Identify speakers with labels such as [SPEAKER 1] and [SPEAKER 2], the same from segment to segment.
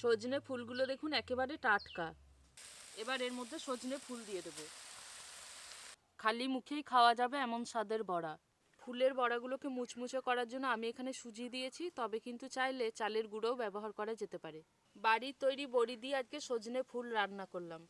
[SPEAKER 1] সজনে ফুলগুলো দেখুন একেবারে টাটকা। এবার এর মধ্যে সজনে ফুল দিয়ে দেবো। খালি মুখেই খাওয়া যাবে এমন স্বাদের বড়া। ফুলের বড়াগুলোকে মুচমুচে করার জন্য আমি এখানে সুজি দিয়েছি, তবে কিন্তু চাইলে চালের গুঁড়োও ব্যবহার করা যেতে পারে। বাড়ির তৈরি বড়ি দিয়ে আজকে সজনে ফুল রান্না করলাম।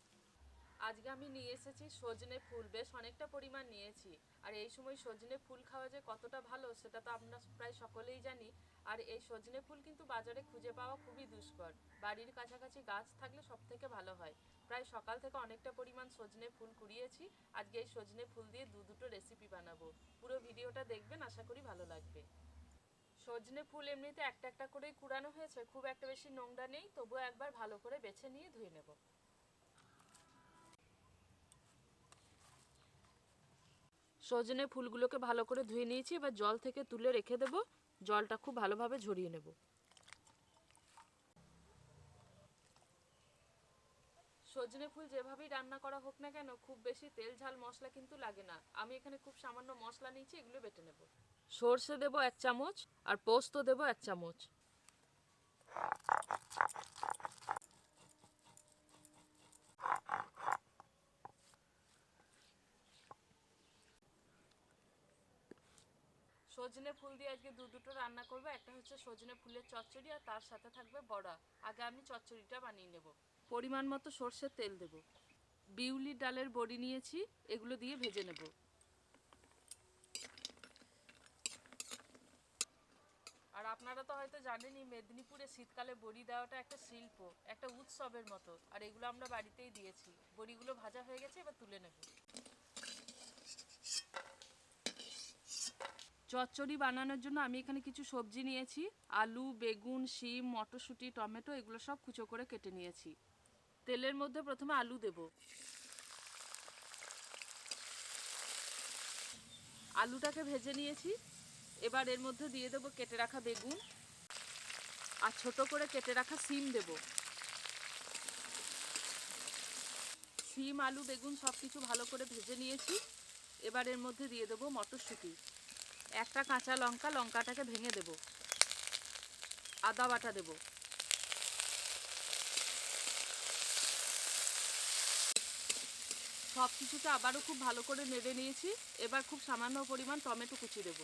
[SPEAKER 1] আজকে আমি নিয়ে এসেছি সজনে ফুল, বেশ অনেকটা পরিমাণ নিয়েছি। আর এই সময় সজনে ফুল খাওয়া যে কতটা ভালো, সেটা তো আমরা প্রায় সকলেই জানি। আর এই সজনে ফুল কিন্তু বাজারে খুঁজে পাওয়া খুবই দুষ্কর। বাড়ির কাছাকাছি গাছ থাকলে সব থেকে ভালো হয়। প্রায় সকাল থেকে অনেকটা পরিমাণ সজনে ফুল কুড়িয়েছি। আজকে এই সজনে ফুল দিয়ে দু দুটো রেসিপি বানাবো। পুরো ভিডিওটা দেখবেন, আশা করি ভালো লাগবে। সজনে ফুল এমনিতে একটা একটা করেই কুড়ানো হয়েছে। খুব একটা বেশি নোংরা নেই, তবুও একবার ভালো করে বেছে নিয়ে ধুয়ে নেব। সজনে ফুলগুলোকে ভালো করে ধুয়ে নিয়েছি, এবার জল থেকে তুলে রেখে দেব। জলটা খুব ভালোভাবে ঝরিয়ে নেব। সজনে ফুল যেভাবেই রান্না করা হোক না কেন, খুব বেশি তেল ঝাল মশলা কিন্তু লাগে না। আমি এখানে খুব সামান্য মশলা নিয়েছি, এগুলো বেটে নেব। সর্ষে দেব এক চামচ, আর পোস্ত দেব এক চামচ। সজনে ফুল দিয়ে আজকে দু দুটো রান্না করব। একটা হচ্ছে সজনে ফুলের চচ্চড়ি আর তার সাথে থাকবে বড়া। আগে আমি চচ্চড়িটা বানিয়ে নেব। পরিমাণ মতো সর্ষের তেল দেব। বিউলি ডালের বড়ি নিয়েছি, এগুলো দিয়ে ভেজে নেব। আর আপনারা তো হয়তো জানেনই, মেদিনীপুরে শীতকালে বড়ি দেওয়াটা একটা শিল্প, একটা উৎসবের মতো। আর এগুলো আমরা বাড়িতেই দিয়েছি। বড়িগুলো ভাজা হয়ে গেছে, এবার তুলে নেব। চচ্চড়ি বানানোর জন্য আমি এখানে কিছু সবজি নিয়েছি। আলু, বেগুন, শিম, মটরশুঁটি, টমেটো এগুলো সব কুচো করে কেটে নিয়েছি। তেলের মধ্যে প্রথমে আলু দেব। আলুটাকে ভেজে নিয়েছি। এবার এর মধ্যে দিয়ে দেবো কেটে রাখা বেগুন। আর ছোট করে কেটে রাখা সিম দেব। সিম আলু, বেগুন সব কিছু ভালো করে ভেজে নিয়েছি। এবার এর মধ্যে দিয়ে দেবো মটরশুঁটি। একটা কাঁচা লঙ্কা, লঙ্কাটাকে ভেঙে দেব। আদা বাটা দেব। সব কিছুকে আবারও খুব ভালো করে নেড়ে নিয়েছি। এবার খুব সামান্য পরিমাণ টমেটো কুচি দেব।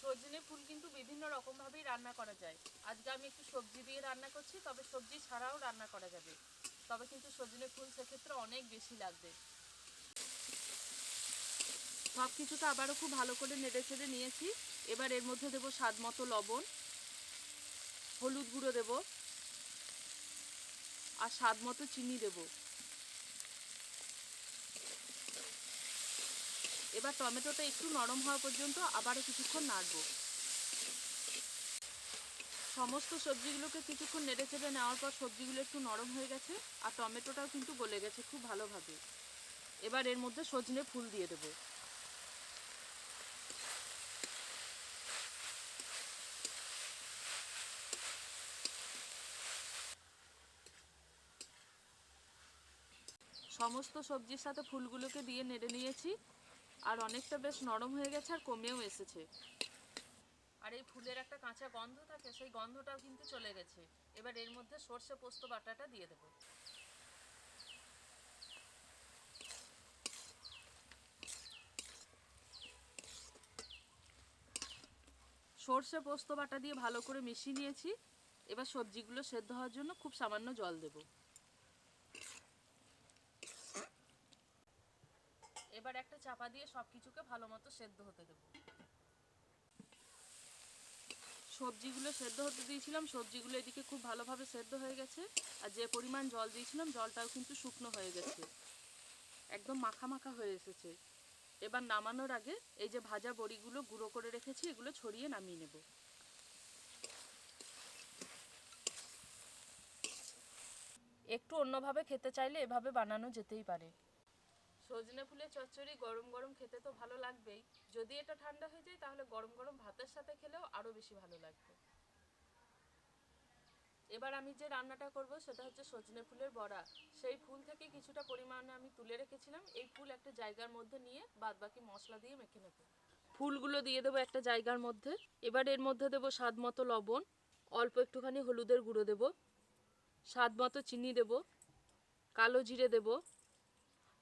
[SPEAKER 1] সজনে ফুল কিন্তু বিভিন্ন রকম ভাবেই রান্না করা যায়। আজকে আমি একটু সবজি দিয়ে রান্না করছি, তবে সবজি ছাড়াও রান্না করা যাবে। তবে কিন্তু সজনে ফুল সেক্ষেত্রে অনেক বেশি লাগবে। সব কিছুকে আবারও খুব ভালো করে নেড়ে ছেড়ে নিয়েছি। এবার এর মধ্যে দেবো স্বাদ মতো লবণ, হলুদ গুঁড়ো দেব, আর স্বাদ মতো চিনি দেব। এবার টমেটোটা একটু নরম হওয়া পর্যন্ত আবারও কিছুক্ষণ নাড়ব। সমস্ত সবজিগুলোকে কিছুক্ষণ নেড়ে চেড়ে নেওয়ার পর সবজিগুলো একটু নরম হয়ে গেছে, আর টমেটোটাও কিন্তু গলে গেছে খুব ভালোভাবে। এবার এর মধ্যে সজনে ফুল দিয়ে দেবো। সমস্ত সবজির সাথে ফুলগুলোকে দিয়ে নেড়ে নিয়েছি। আর অনেকটা বেশ নরম হয়ে গেছে আর কমেও এসেছে। আর এই ফুলের একটা কাঁচা গন্ধ থাকে, সেই গন্ধটাও কিন্তু চলে গেছে। এবার এর মধ্যে সর্ষে পোস্ত বাটাটা দিয়ে দেবো। সর্ষে পোস্ত বাটা দিয়ে ভালো করে মিশিয়ে নিয়েছি। এবার সবজিগুলো সেদ্ধ হওয়ার জন্য খুব সামান্য জল দেবো এবার একটা চাপা দিয়ে সবকিছুকে ভালো মতো সেদ্ধ হতে দেবো। সবজিগুলো সেদ্ধ হতে দিয়েছিলাম, সবজিগুলো এদিকে খুব ভালোভাবে সেদ্ধ হয়ে গেছে। আর যে পরিমাণ জল দিয়েছিলাম, জলটাও কিন্তু শুকনো হয়ে গেছে। একদম মাখা মাখা হয়ে এসেছে। এবার নামানোর আগে এই যে ভাজা বড়িগুলো গুঁড়ো করে রেখেছি, এগুলো ছড়িয়ে নামিয়ে নেব। একটু অন্যভাবে খেতে চাইলে এভাবে বানানো যেতেই পারে। সজনে ফুলের চচ্চড়ি গরম গরম খেতে তো ভালো লাগবেই। যদি এটা ঠান্ডা হয়ে যায়, তাহলে গরম গরম ভাতের সাথে খেলেও আরও বেশি ভালো লাগবে। এবার আমি যে রান্নাটা করব, সেটা হচ্ছে সজনে ফুলের বড়া। সেই ফুল থেকে কিছুটা পরিমাণে আমি তুলে রেখেছিলাম। এই ফুল একটা জায়গার মধ্যে নিয়ে বাদবাকি মশলা দিয়ে মেখে নেব। ফুলগুলো দিয়ে দেবো একটা জায়গার মধ্যে। এবার এর মধ্যে দেবো স্বাদ মতো লবণ। অল্প একটুখানি হলুদের গুঁড়ো দেবো। স্বাদ মতো চিনি দেবো। কালো জিরে দেবো।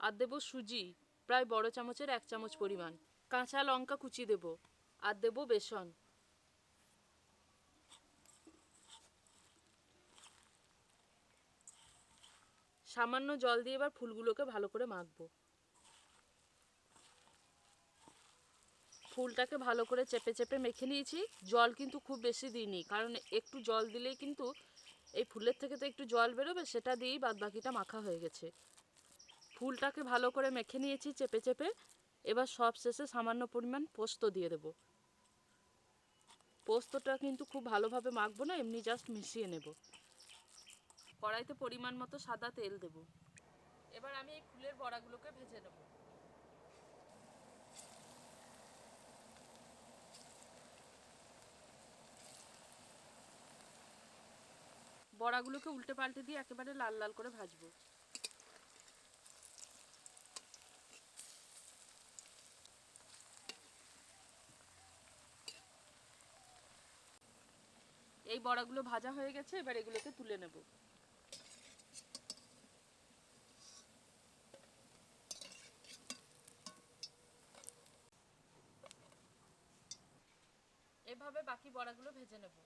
[SPEAKER 1] আর দেবো সুজি, প্রায় বড় চামচের এক চামচ পরিমাণ। কাঁচা লঙ্কা কুচি দেবো, আর দেবো বেসন। সামান্য জল দিয়ে এবার ফুলগুলোকে ভালো করে মাখবো। ফুলটাকে ভালো করে চেপে চেপে মেখে নিয়েছি। জল কিন্তু খুব বেশি দিইনি, কারণ একটু জল দিলেই কিন্তু এই ফুলের থেকে তো একটু জল বেরোবে, সেটা দিয়েই বাদ বাকিটা মাখা হয়ে গেছে। ফুলটাকে ভালো করে মেখে নিয়েছি চেপে চেপে। এবার সব শেষে সামান্য পরিমাণ পোস্ত দিয়ে দেবো। পোস্তটা কিন্তু খুব ভালোভাবে মাখবো না, এমনি জাস্ট মিশিয়ে নেব। কড়াইতে পরিমাণ মতো সাদা তেল দেব। এবার আমি এই ফুলের বড়াগুলোকে ভেজে নেব। বড়াগুলোকে উল্টে পাল্টে দিয়ে একেবারে লাল লাল করে ভাজবো। এই বড়াগুলো ভাজা হয়ে গেছে এবার এগুলোকে তুলে নেব। এভাবে বাকি বড়াগুলো ভেজে নেব।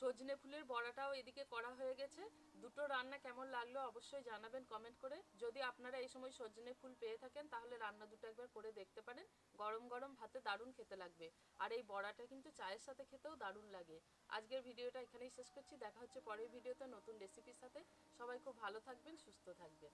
[SPEAKER 1] সজনে ফুলের বড়াটাও এদিকে করা হয়ে গেছে। দুটো রান্না কেমন লাগল অবশ্যই জানাবেন কমেন্ট করে। যদি আপনারা এই সময় সজনে ফুল পেয়ে থাকেন, তাহলে রান্না দুটো একবার করে দেখতে পারেন। গরম গরম ভাতে দারুণ খেতে লাগবে। আর এই বড়াটা কিন্তু চায়ের সাথে খেতেও দারুণ লাগে। আজকের ভিডিওটা এখানেই শেষ করছি। দেখা হচ্ছে পরের ভিডিওতে নতুন রেসিপির সাথে। সবাই খুব ভালো থাকবেন, সুস্থ থাকবেন।